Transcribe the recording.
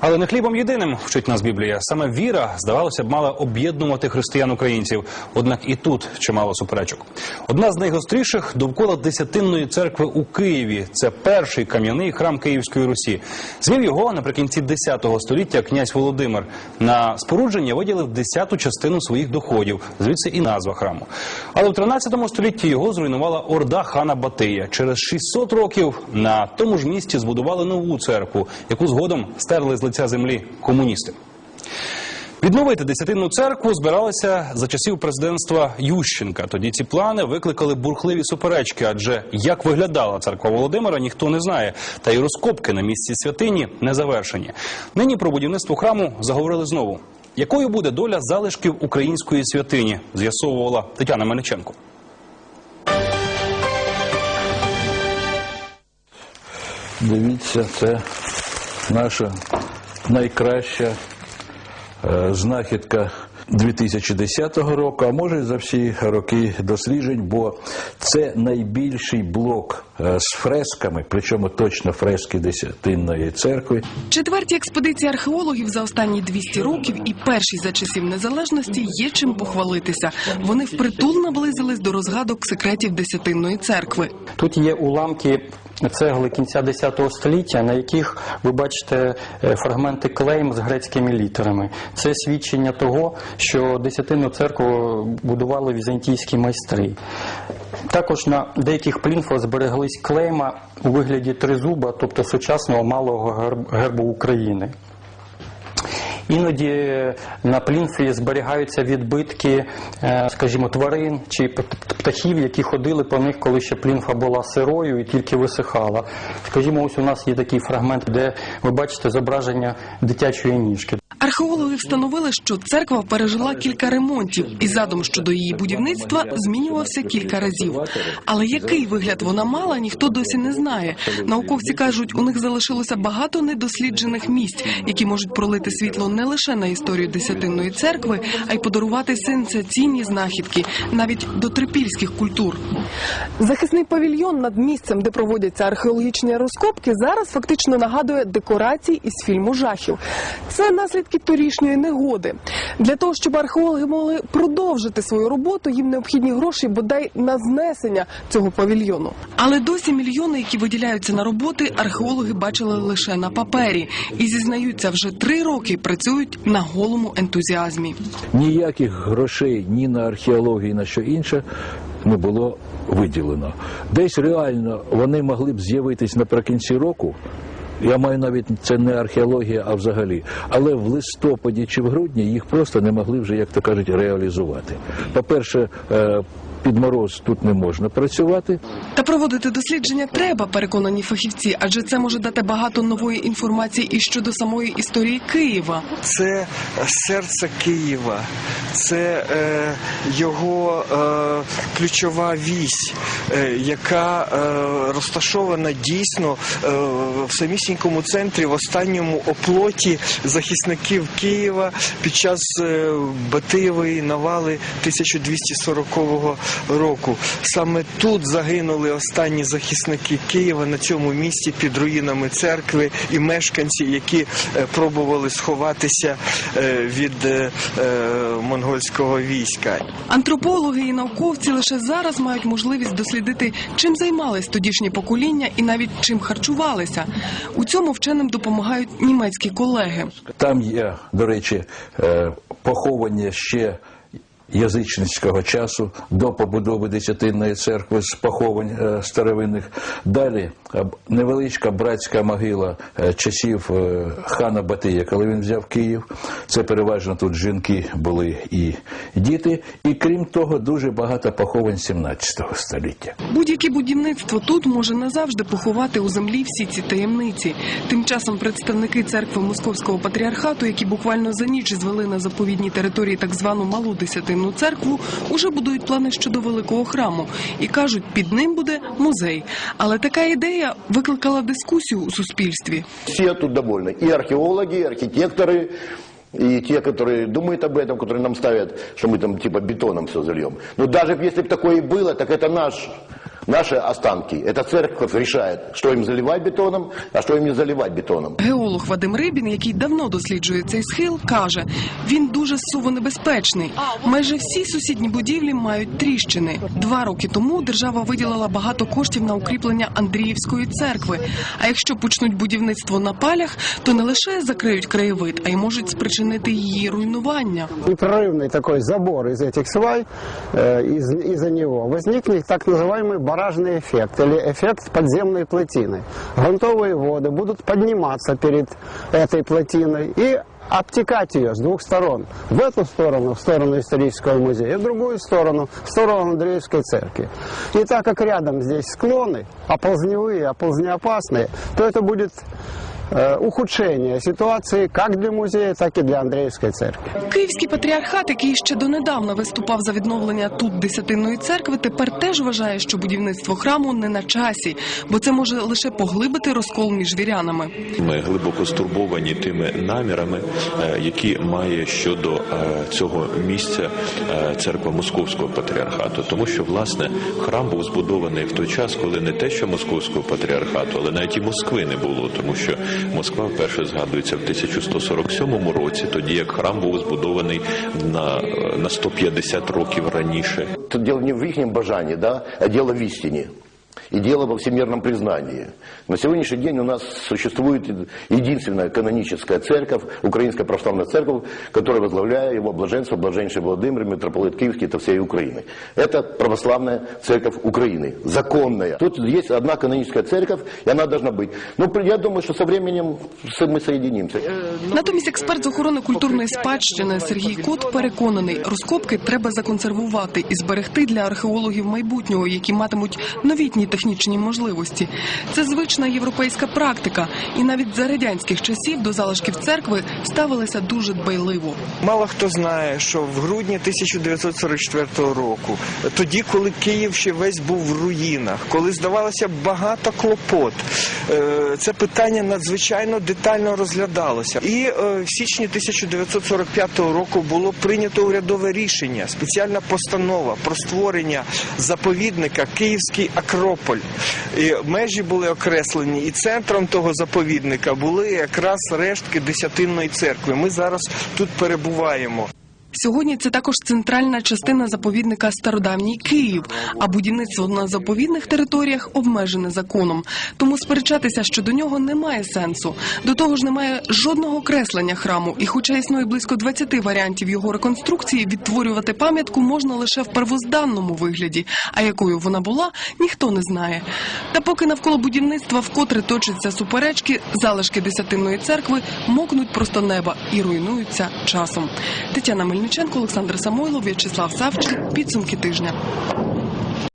Але не хлібом єдиним вчить нас Біблія. Саме віра, здавалося б, мала об'єднувати християн українців. Однак і тут чимало суперечок. Одна з найгостріших довкола десятинної церкви у Києві. Це перший кам'яний храм Київської Русі. Звів його наприкінці 10 століття князь Володимир. На спорудження виділив десяту частину своїх доходів. Звідси і назва храму. Але в 13 столітті його зруйнувала орда хана Батия. Через 600 років на тому ж місці збудували нову церкву, яку згодом стерли з лиця землі комуністи. Відновити десятинну церкву збиралися за часів президентства Ющенка. Тоді ці плани викликали бурхливі суперечки, адже як виглядала церква Володимира, ніхто не знає. Та й розкопки на місці святині не завершені. Нині про будівництво храму заговорили знову. Якою буде доля залишків української святині? З'ясовувала Тетяна Мельниченко. Дивіться, це наша найкраща е, знахідка 2010 року, а може за всі роки досліджень, бо це найбільший блок з фресками, причому точно фрески Десятинної церкви. Четверті експедиції археологів за останні 200 років і перші за часів незалежності є чим похвалитися. Вони впритул наблизились до розгадок секретів Десятинної церкви. Тут є уламки цегли кінця X століття, на яких ви бачите е, фрагменти клейм з грецькими літерами. Це свідчення того, що десятинну церкву будували візантійські майстри. Також на деяких плінфах збереглись клейма у вигляді тризуба, тобто сучасного малого гербу України. Іноді на плінфі зберігаються відбитки, е, скажімо, тварин чи птахів, які ходили по них, коли ще плінфа була сирою і тільки висихала. Скажімо, ось у нас є такий фрагмент, де ви бачите зображення дитячої ніжки. Археологи встановили, що церква пережила кілька ремонтів, і задум щодо її будівництва змінювався кілька разів. Але який вигляд вона мала, ніхто досі не знає. Науковці кажуть, у них залишилося багато недосліджених місць, які можуть пролити світло не лише на історію десятинної церкви, а й подарувати сенсаційні знахідки навіть до трипільських культур. Захисний павільйон над місцем, де проводяться археологічні розкопки, зараз фактично нагадує декорації із фільму жахів. Це наслідки торішньої негоди. Для того, щоб археологи могли продовжити свою роботу, їм необхідні гроші бодай на знесення цього павільйону. Але досі мільйони, які виділяються на роботи, археологи бачили лише на папері і зізнаються, вже три роки працюють на голому ентузіазмі. Ніяких грошей ні на археологію, на що інше не було виділено. Десь реально вони могли б з'явитись наприкінці року. Я маю навіть це не археологія, а взагалі. Але в листопаді чи в грудні їх просто не могли вже, як то кажуть, реалізувати. По-перше, е, під мороз тут не можна працювати. Та проводити дослідження треба, переконані фахівці, адже це може дати багато нової інформації і щодо самої історії Києва. це серце Києва, це е, його е, ключова вісь, е, яка е, розташована дійсно е, в самісінькому центрі, в останньому оплоті захисників Києва під час е, Батиєвої навали 1240 року. Саме тут загинули останні захисники Києва на цьому місці під руїнами церкви і мешканці, які е, пробували сховатися е, від е, монгольського війська. Антропологи і науковці лише зараз мають можливість дослідити, чим займались тодішні покоління і навіть чим харчувалися. У цьому вченим допомагають німецькі колеги. Там є, до речі, поховання ще язичницького часу до побудови Десятинної церкви з поховань е, старовинних. Далі е, невеличка братська могила е, часів хана Батия, коли він взяв Київ. Це переважно тут жінки були і діти. І крім того, дуже багато поховань 17 століття. Будь-яке будівництво тут може назавжди поховати у землі всі ці таємниці. Тим часом представники церкви Московського патріархату, які буквально за ніч звели на заповідній території так звану малу десятинну церкву, уже будують плани щодо великого храму і кажуть, під ним буде музей. Але така ідея викликала дискусію у суспільстві. Все тут довольны. И археологи, и архитекторы, и те, которые думают об этом, которые нам ставят, что мы там типа бетоном все зальем. Но даже если бы такое и было, так это наш Наши останки, эта церковь решает, что им заливать бетоном, а что им не заливать бетоном. Геолог Вадим Рибін, який давно досліджує цей схил, каже, він дуже сувонебезпечний. Майже всі сусідні будівлі мають тріщини. Два роки тому держава виділила багато коштів на укріплення Андріївської церкви. А якщо почнуть будівництво на палях, то не лише закриють краєвид, а й можуть спричинити її руйнування. непрерывный такой забор из этих свай, э, из, из-за него возникнет так называемый баражный эффект или эффект подземной плотины. Грунтовые воды будут подниматься перед этой плотиной и обтекать ее с двух сторон. В эту сторону, в сторону исторического музея, и в другую сторону, в сторону Андреевской церкви. И так как рядом здесь склоны, оползневые, оползнеопасные, то это будет ухудшение ситуации как для музея, так и для Андреевской церкви. Київський патріархат, який ще донедавна виступав за відновлення тут десятинної церкви, тепер теж вважає, що будівництво храму не на часі, бо це може лише поглибити розкол між вірянами. Ми глибоко стурбовані тими намірами, е, які має щодо е, цього місця е, церква Московського патріархату, тому що власне храм був збудований в той час, коли не те, що Московського патріархату, але навіть і Москви не було, тому що Москва вперше згадується в 1147 році, тоді як храм був збудований на, на 150 років раніше. Тут діло не в їхнім бажанні, да, а діло в истине И дело во всемирном признании. На сегодняшний день у нас существует единственная каноническая церковь, Украинская православная церковь, которая возглавляет его блаженство, блаженнейший Владимир, митрополит Киевский, это всей Украины. Это православная церковь Украины, законная. Тут есть одна каноническая церковь, и она должна быть. Ну, я думаю, что со временем мы соединимся. Натомість експерт з охорони культурної спадщини Сергій Кот переконаний, розкопки треба законсервувати і зберегти для археологів майбутнього, які матимуть новітні технічні можливості. Це звична європейська практика, і навіть за радянських часів до залишків церкви ставилися дуже дбайливо. Мало хто знає, що в грудні 1944 року, тоді, коли Київ ще весь був в руїнах, коли здавалося багато клопот, е, це питання надзвичайно детально розглядалося. І е, в січні 1945 року було прийнято урядове рішення, спеціальна постанова про створення заповідника Київський Акрополь. І межі були окреслені, і центром того заповідника були якраз рештки Десятинної церкви. Ми зараз тут перебуваємо. Сьогодні це також центральна частина заповідника Стародавній Київ, а будівництво на заповідних територіях обмежене законом. Тому сперечатися щодо нього немає сенсу. До того ж, немає жодного креслення храму, і, хоча існує близько 20 варіантів його реконструкції, відтворювати пам'ятку можна лише в первозданному вигляді. А якою вона була, ніхто не знає. Та поки навколо будівництва вкотре точаться суперечки, залишки десятинної церкви мокнуть просто неба і руйнуються часом. Тетяна Мельниченко, Олександр Самойлов, В'ячеслав Савчин. Підсумки тижня.